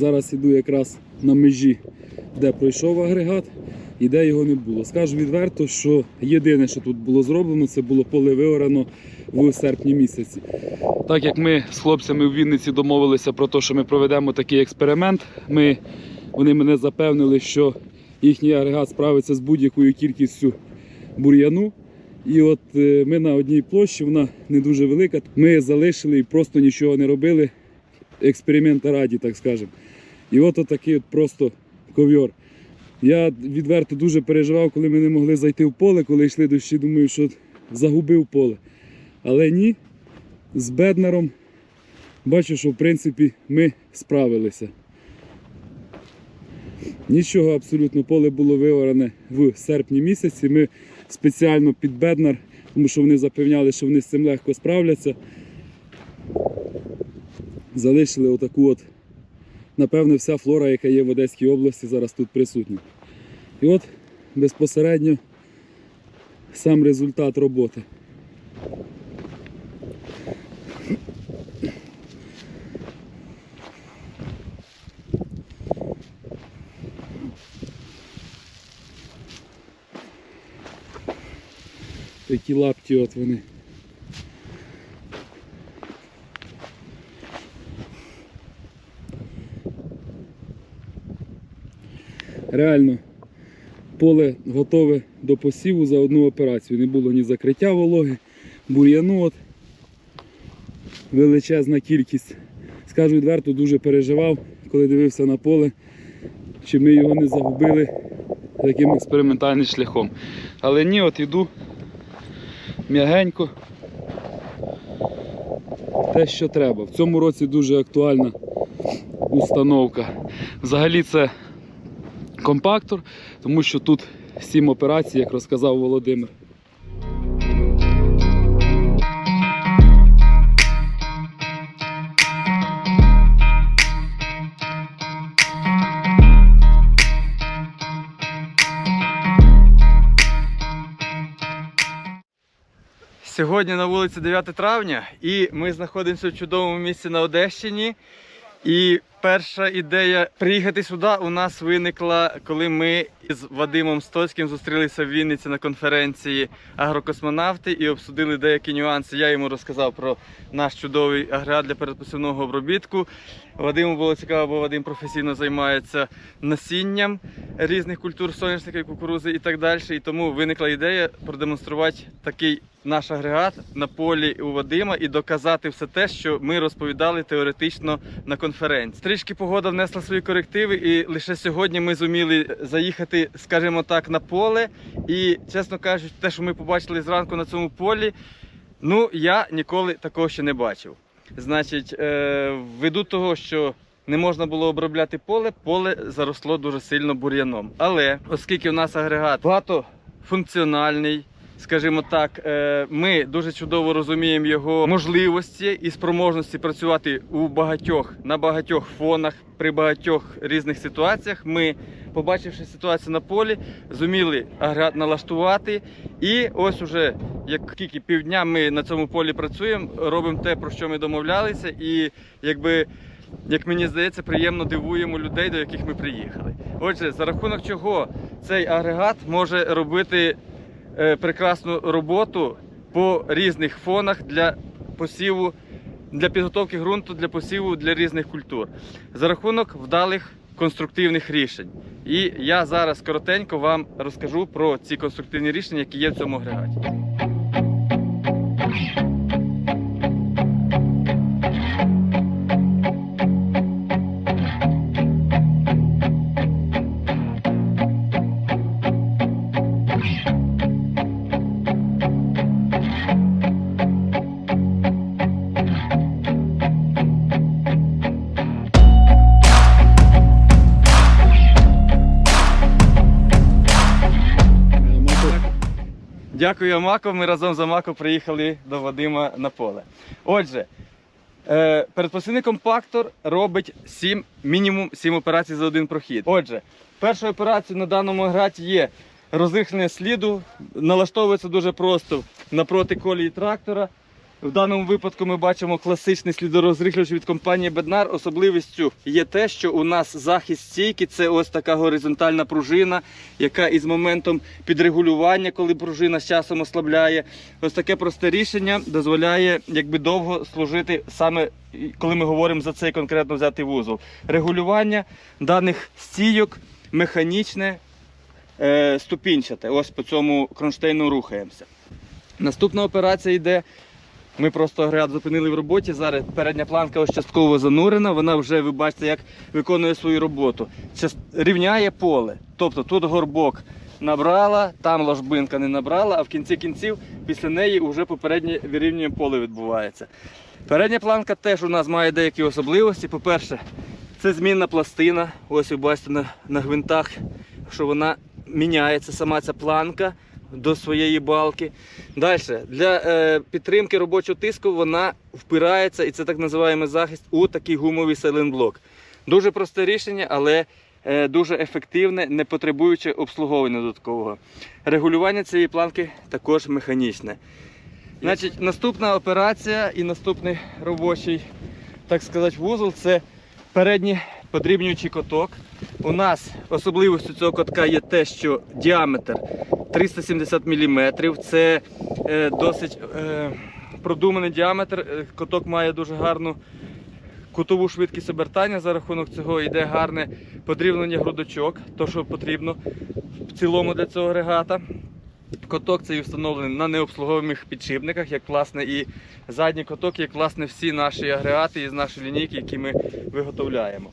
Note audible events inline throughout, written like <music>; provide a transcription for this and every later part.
Зараз іду якраз на межі, де пройшов агрегат і де його не було. Скажу відверто, що єдине, що тут було зроблено, це було поле виорано в серпні місяці. Так як ми з хлопцями в Вінниці домовилися про те, що ми проведемо такий експеримент, ми, вони мене запевнили, що їхній агрегат справиться з будь-якою кількістю бур'яну. І от е, ми на одній площі, вона не дуже велика. Ми залишили і просто нічого не робили. Експеримента раді, так скажемо. І от отакий от просто ковьор. Я відверто дуже переживав, коли ми не могли зайти в поле, коли йшли дощі, думаю, що загубив поле. Але ні, з Беднером бачу, що в принципі ми справилися. Нічого абсолютно поле було виорене в серпні місяці. Ми спеціально під Беднар, тому що вони запевняли, що вони з цим легко справляться. Залишили отаку от, напевно, вся флора, яка є в Одеській області, зараз тут присутня. І от безпосередньо сам результат роботи. Такі лапті от вони. Реально, поле готове до посіву за одну операцію. Не було ні закриття вологи, бур'яну от. Величезна кількість. Скажу відверто, дуже переживав, коли дивився на поле, чи ми його не загубили таким експериментальним шляхом. Але ні, от іду м'ягенько. Те, що треба. В цьому році дуже актуальна установка. Взагалі це компактор, тому що тут сім операцій, як розказав Володимир. Сьогодні на вулиці 9 травня і ми знаходимося в чудовому місці на Одещині. І перша ідея приїхати сюди у нас виникла, коли ми з Вадимом Стоцьким зустрілися в Вінниці на конференції агрокосмонавти і обсудили деякі нюанси. Я йому розказав про наш чудовий агрегат для передпосівного обробітку. Вадиму було цікаво, бо Вадим професійно займається насінням різних культур, соняшника, кукурузи і так далі. І тому виникла ідея продемонструвати такий наш агрегат на полі у Вадима і доказати все те, що ми розповідали теоретично на конференції. Трішки погода внесла свої корективи, і лише сьогодні ми зуміли заїхати, скажімо так, на поле. І, чесно кажучи, те, що ми побачили зранку на цьому полі, ну я ніколи такого ще не бачив. Значить, е, ввиду того, що не можна було обробляти поле, поле заросло дуже сильно бур'яном. Але оскільки в нас агрегат багатофункціональний, скажімо так, е, ми дуже чудово розуміємо його можливості і спроможності працювати у багатьох на багатьох фонах при багатьох різних ситуаціях. Ми, побачивши ситуацію на полі, зуміли агрегат налаштувати. І ось уже як тільки півдня ми на цьому полі працюємо, робимо те, про що ми домовлялися, і якби. Як мені здається, приємно дивуємо людей, до яких ми приїхали. Отже, за рахунок чого цей агрегат може робити прекрасну роботу по різних фонах для посіву, для підготовки ґрунту для посіву для різних культур за рахунок вдалих конструктивних рішень. І я зараз коротенько вам розкажу про ці конструктивні рішення, які є в цьому агрегаті. Дякую, Амако. Ми разом з Амако приїхали до Вадима на поле. Отже, е, передпосильний компактор робить 7, мінімум 7 операцій за один прохід. Отже, перша операція на даному граті є розрихлення сліду. Налаштовується дуже просто напроти колії трактора. В даному випадку ми бачимо класичний слідорозрихлювач від компанії Беднар. Особливістю є те, що у нас захист стійки це ось така горизонтальна пружина, яка із моментом підрегулювання, коли пружина з часом ослабляє, ось таке просте рішення дозволяє якби довго служити саме коли ми говоримо за цей конкретно взятий вузол. Регулювання даних стійок механічне, е, ступінчате. Ось по цьому кронштейну рухаємося. Наступна операція йде. Ми просто агрегат зупинили в роботі. Зараз передня планка ось частково занурена. Вона вже, ви бачите, як виконує свою роботу. Час- Рівняє поле. Тобто тут горбок набрала, там ложбинка не набрала, а в кінці кінців після неї вже попереднє вирівнює поле відбувається. Передня планка теж у нас має деякі особливості. По-перше, це змінна пластина. Ось ви бачите на, на гвинтах, що вона міняється сама ця планка до своєї балки. Далі, для е, підтримки робочого тиску вона впирається, і це так називаємо захист, у такий гумовий сайлентблок. Дуже просте рішення, але е, дуже ефективне, не потребуючи обслуговування додаткового. Регулювання цієї планки також механічне. Значить, наступна операція і наступний робочий, так сказати, вузол це передній подрібнюючий коток. У нас особливістю цього котка є те, що діаметр 370 мм. Це е, досить е, продуманий діаметр. Е, Коток має дуже гарну кутову швидкість обертання. За рахунок цього йде гарне подрібнення грудочок, то що потрібно в цілому для цього агрегата. Коток цей встановлений на необслуговуваних підшипниках, як власне і задній коток, як власне всі наші агрегати із нашої лінійки, які ми виготовляємо.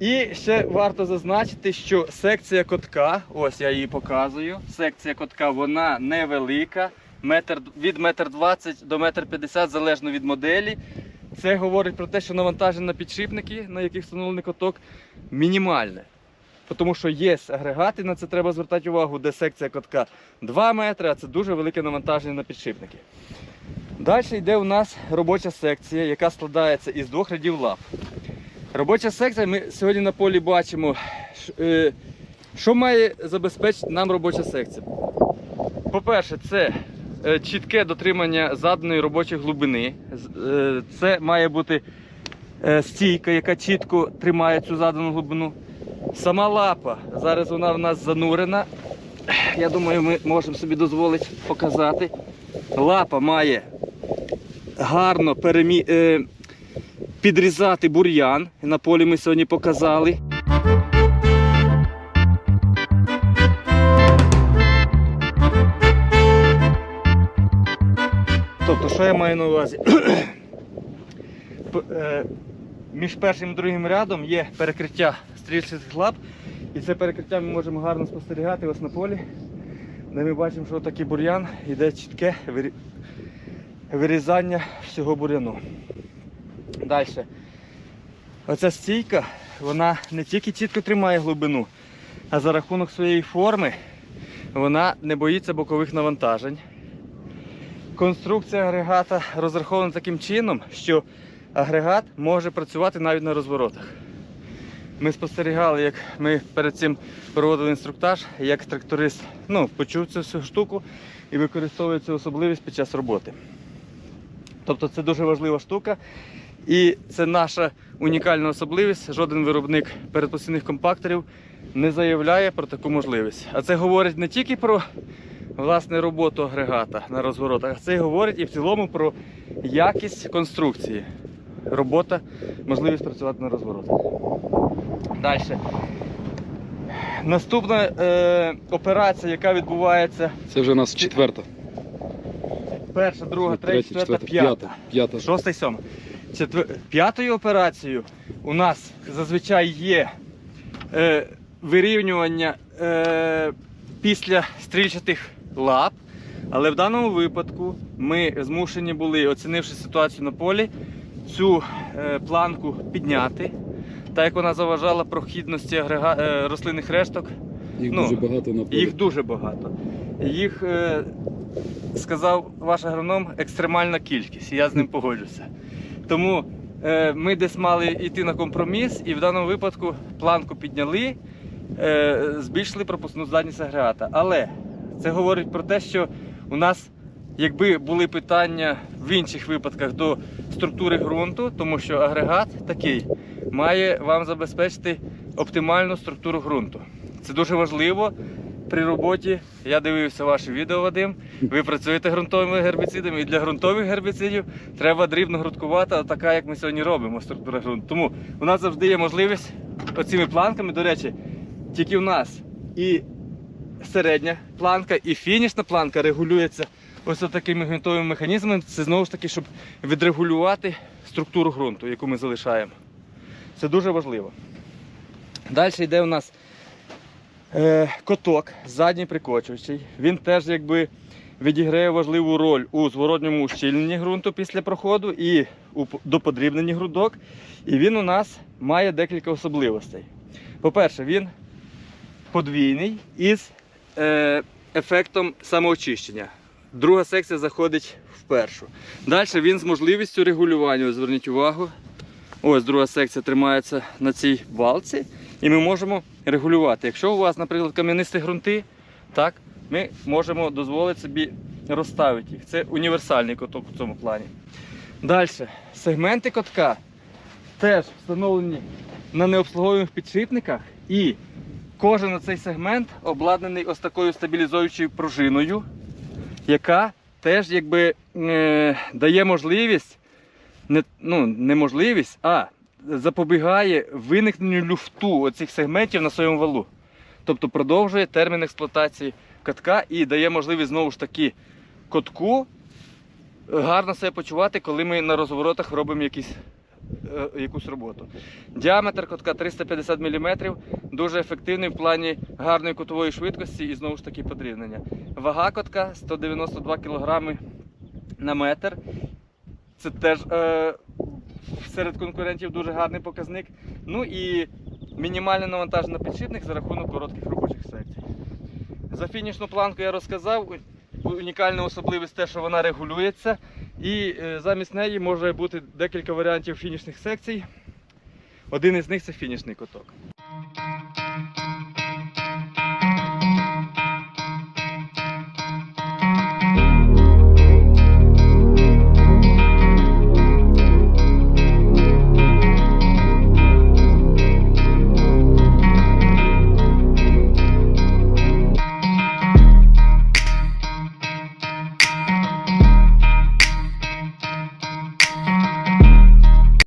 І ще варто зазначити, що секція котка, ось я її показую. Секція котка вона невелика, метр, від 1,20 м до 1,50 м залежно від моделі. Це говорить про те, що навантаження на підшипники, на яких встановлений коток, мінімальне. Тому що є агрегати, на це треба звертати увагу, де секція котка 2 метри, а це дуже велике навантаження на підшипники. Далі йде у нас робоча секція, яка складається із двох рядів лап. Робоча секція, ми сьогодні на полі бачимо, е, що має забезпечити нам робоча секція. По-перше, це е, чітке дотримання заданої робочої глибини. Е, Це має бути стійка, яка чітко тримає цю задану глибину. Сама лапа, зараз вона в нас занурена. Я думаю, ми можемо собі дозволити показати. Лапа має гарно перемі... е, підрізати бур'ян. На полі ми сьогодні показали. Тобто, що я маю на увазі? <clears throat> Між першим і другим рядом є перекриття стрільчих лап, і це перекриття ми можемо гарно спостерігати ось на полі, де ми бачимо, що такий бур'ян йде чітке вирізання всього бур'яну. Далі. Оця стійка, вона не тільки чітко тримає глибину, а за рахунок своєї форми вона не боїться бокових навантажень. Конструкція агрегата розрахована таким чином, що агрегат може працювати навіть на розворотах. Ми спостерігали, як ми перед цим проводили інструктаж, як тракторист ну, почув цю всю штуку і використовує цю особливість під час роботи. Тобто це дуже важлива штука. І це наша унікальна особливість. Жоден виробник передпосівних компакторів не заявляє про таку можливість. А це говорить не тільки про власне роботу агрегата на розворотах, а це говорить і в цілому про якість конструкції. Робота, можливість працювати на розворотах. Далі. Наступна е, операція, яка відбувається Це вже у нас четверта. перша, друга, третя, четверта, п'ята. П'ята. Шоста і сьома. Четвер... П'ятою операцією у нас зазвичай є е, вирівнювання е, після стрільчатих лап. Але в даному випадку ми змушені були, оцінивши ситуацію на полі, цю е, планку підняти, так як вона заважала прохідності агрега... е, рослинних решток. Їх Ну, дуже багато на полі. Їх дуже багато. Їх, е, сказав ваш агроном, екстремальна кількість, і я з ним погоджуся. Тому е, ми десь мали йти на компроміс, і в даному випадку планку підняли, е, збільшили пропускну здатність агрегата. Але це говорить про те, що у нас якби були питання в інших випадках до структури ґрунту, тому що агрегат такий має вам забезпечити оптимальну структуру ґрунту. Це дуже важливо при роботі. Я дивився ваші відео, Вадим. Ви працюєте ґрунтовими гербіцидами, і для ґрунтових гербіцидів треба дрібно грудкувата, така як ми сьогодні робимо, структура ґрунту. Тому у нас завжди є можливість оцими планками, до речі, тільки в нас і середня планка, і фінішна планка регулюється ось такими ґрунтовими механізмами. Це знову ж таки, щоб відрегулювати структуру ґрунту, яку ми залишаємо. Це дуже важливо. Далі йде у нас е, коток задній прикочуючий. Він теж якби відіграє важливу роль у зворотньому ущільненні ґрунту після проходу і у доподрібненні грудок. І він у нас має декілька особливостей. По-перше, він подвійний із е, ефектом самоочищення. Друга секція заходить в першу. Далі він з можливістю регулювання. Зверніть увагу. Ось друга секція тримається на цій балці, і ми можемо регулювати. Якщо у вас, наприклад, кам'янисті ґрунти, так, ми можемо дозволити собі розставити їх. Це універсальний коток в цьому плані. Далі, сегменти котка теж встановлені на необслуговуваних підшипниках, і кожен цей сегмент обладнаний ось такою стабілізуючою пружиною, яка теж якби е, дає можливість не, ну, не можливість, а запобігає виникненню люфту оцих сегментів на своєму валу. Тобто продовжує термін експлуатації катка і дає можливість знову ж таки котку гарно себе почувати, коли ми на розворотах робимо якісь, якусь роботу. Діаметр котка 350 мм, дуже ефективний в плані гарної кутової швидкості і знову ж таки подрівнення. Вага котка 192 кг на метр. Це теж е, серед конкурентів дуже гарний показник. Ну і мінімальне навантаження на підшипник за рахунок коротких робочих секцій. За фінішну планку я розказав. Унікальна особливість те, що вона регулюється. І е, замість неї може бути декілька варіантів фінішних секцій. Один із них це фінішний куток.